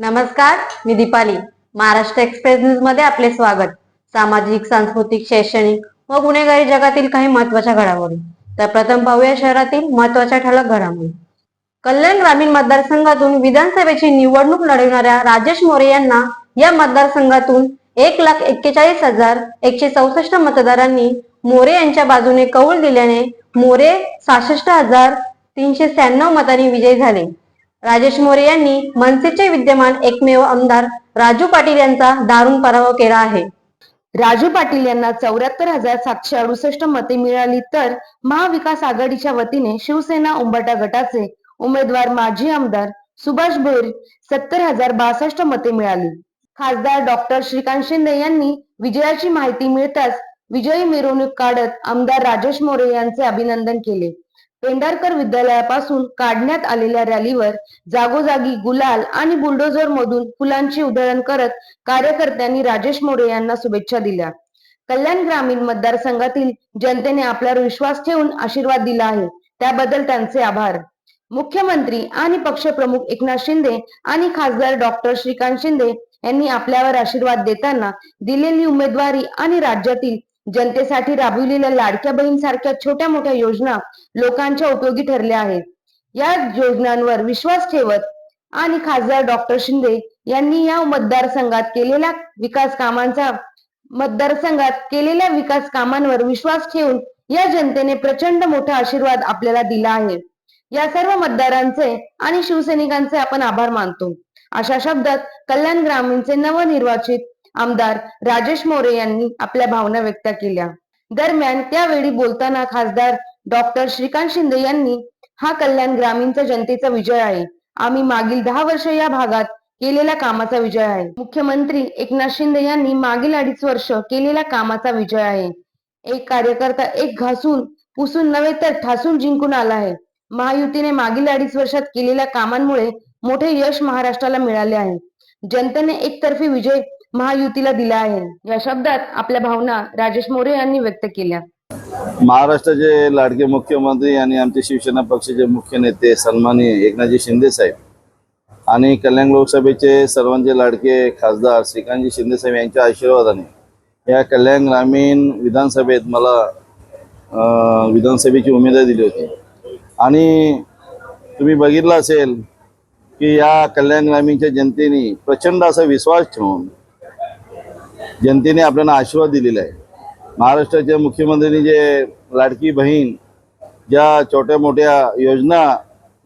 नमस्कार मी दीपाली. महाराष्ट्र एक्सप्रेस न्यूजमध्ये आपले स्वागत. सामाजिक सांस्कृतिक शैक्षणिक व गुन्हेगारी जगातील काही महत्त्वाच्या घडामोडी. तर प्रथम पाहूया शहरातील महत्त्वाच्या ठळक घडामोडी. कल्याण ग्रामीण मतदारसंघातून विधानसभेची निवडणूक लढविणाऱ्या राजेश मोरे यांना या मतदारसंघातून एक लाख एक्केचाळीस हजार एकशे चौसष्ट मतदारांनी मोरे यांच्या बाजूने कौल दिल्याने मोरे सहासष्ट हजार तीनशे शहाण्णव मतांनी विजयी झाले. राजेश मोरे यांनी मनसेचे विद्यमान एकमेव आमदार राजू पाटील यांचा दारुण पराभव केला आहे. राजू पाटील यांना चौऱ्याहत्तर हजार सातशे अडुसष्ट मते मिळाली तर महाविकास आघाडीच्या वतीने शिवसेना उंबरटा गटाचे उमेदवार माजी आमदार सुभाष भोईर सत्तर हजार बासष्ट मते मिळाली. खासदार डॉक्टर श्रीकांत शिंदे यांनी विजयाची माहिती मिळताच विजयी मिरवणूक काढत आमदार राजेश मोरे यांचे अभिनंदन केले. पेंढारकर विद्यालयापासून काढण्यात आलेल्या रॅलीवर जागोजागी गुलाल आणि बुलडोझर मधून फुलांची उधळण करत कार्यकर्त्यांनी राजेश मोरे यांना शुभेच्छा दिल्या. कल्याण ग्रामीण मतदारसंघातील जनतेने आपल्यावर विश्वास ठेवून आशीर्वाद दिला आहे. त्याबद्दल त्यांचे आभार. मुख्यमंत्री आणि पक्षप्रमुख एकनाथ शिंदे आणि खासदार डॉक्टर श्रीकांत शिंदे यांनी आपल्यावर आशीर्वाद देताना दिलेली उमेदवारी आणि राज्यातील जनतेसाठी राबविलेल्या लाडक्या बहीण सारख्या छोट्या मोठ्या योजना लोकांच्या उपयोगी ठरल्या आहेत. या योजनांवर विश्वास ठेवत आणि खासदार डॉक्टर शिंदे यांनी या मतदारसंघात केलेल्या विकास कामांचा मतदारसंघात केलेल्या विकास कामांवर विश्वास ठेवून या जनतेने प्रचंड मोठा आशीर्वाद आपल्याला दिला आहे. या सर्व मतदारांचे आणि शिवसैनिकांचे आपण आभार मानतो. अशा शब्दात कल्याण ग्रामीणचे नवनिर्वाचित आमदार राजेश मोरे यांनी आपल्या भावना व्यक्त केल्या. दरम्यान त्यावेळी बोलताना खासदार डॉक्टर श्रीकांत शिंदे यांनी हा कल्याण ग्रामीणचा जनतेचा विजय आहे. आम्ही मागील दहा वर्ष या भागात केलेल्या कामाचा विजय आहे. मुख्यमंत्री एकनाथ शिंदे यांनी मागील अडीच वर्ष केलेल्या कामाचा विजय आहे. एक कार्यकर्ता एक घासून पुसून नव्हे तर ठासून जिंकून आला आहे. महायुतीने मागील अडीच वर्षात केलेल्या कामांमुळे मोठे यश महाराष्ट्राला मिळाले आहे. जनतेने एकतर्फी विजय महायुतीला दिला आहे. या शब्दात आपल्या भावना राजेश मोरे यांनी व्यक्त केल्या. महाराष्ट्राचे लाडके मुख्यमंत्री आणि आमचे शिवसेना पक्षाचे मुख्य नेते सन्माननीय एकनाथजी शिंदे साहेब आणि कल्याण लोकसभेचे सर्वांचे लाडके खासदार श्रीकांतजी शिंदे साहेब यांच्या आशीर्वादाने या कल्याण ग्रामीण विधानसभेत मला विधानसभेची उमेदवारी दिली होती. आणि तुम्ही बघितलं असेल की या कल्याण ग्रामीणच्या जनतेने प्रचंड असा विश्वास ठेवून जनतेने आपल्याला आशीर्वाद दिलेला आहे. महाराष्ट्राच्या मुख्यमंत्र्यांनी जे लाडकी बहीण ज्या छोट्या मोठ्या योजना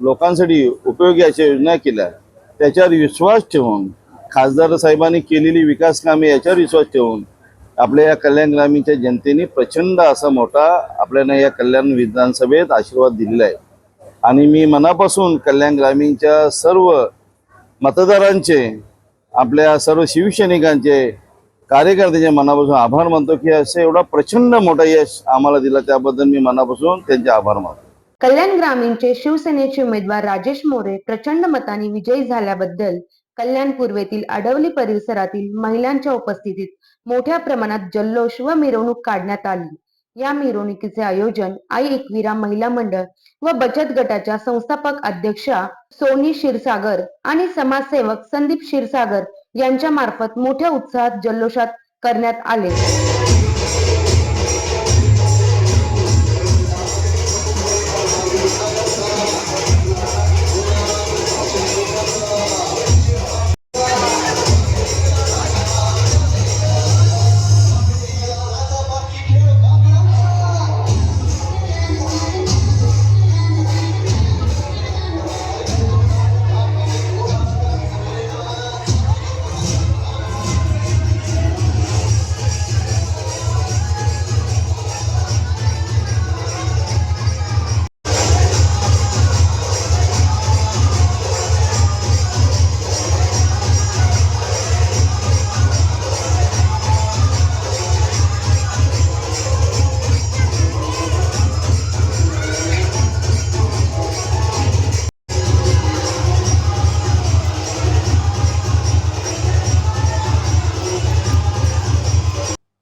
लोकांसाठी उपयोगी अशा योजना केल्या त्याच्यावर विश्वास ठेवून खासदार साहेबांनी केलेली विकास कामे याच्यावर विश्वास ठेवून आपल्या या कल्याण ग्रामीणच्या जनतेने प्रचंड असा मोठा आपल्याला या कल्याण विधानसभेत आशीर्वाद दिलेला आहे. आणि मी मनापासून कल्याण ग्रामीणच्या सर्व मतदारांचे आपल्या सर्व शिवसैनिकांचे कार्यकर्त्यांच्या मनापासून आभार मानतो की असे एवढा प्रचंड मोठा यश आम्हाला दिला त्याबद्दल मी मनापासून त्यांचे आभार मानतो. कल्याण ग्रामीणचे शिवसेनेचे उमेदवार राजेश मोरे प्रचंड मताने विजयी झाल्याबद्दल कल्याण पूर्वेतील आडवली परिसरातील महिलांच्या उपस्थितीत मोठ्या प्रमाणात जल्लोष व मिरवणूक काढण्यात आली. या मिरवणुकीचे आयोजन आई एकविरा महिला मंडळ व बचत गटाच्या संस्थापक अध्यक्षा सोनी क्षीरसागर आणि समाजसेवक संदीप क्षीरसागर यांच्या मार्फत मोठ्या उत्साहात जल्लोषात करण्यात आले.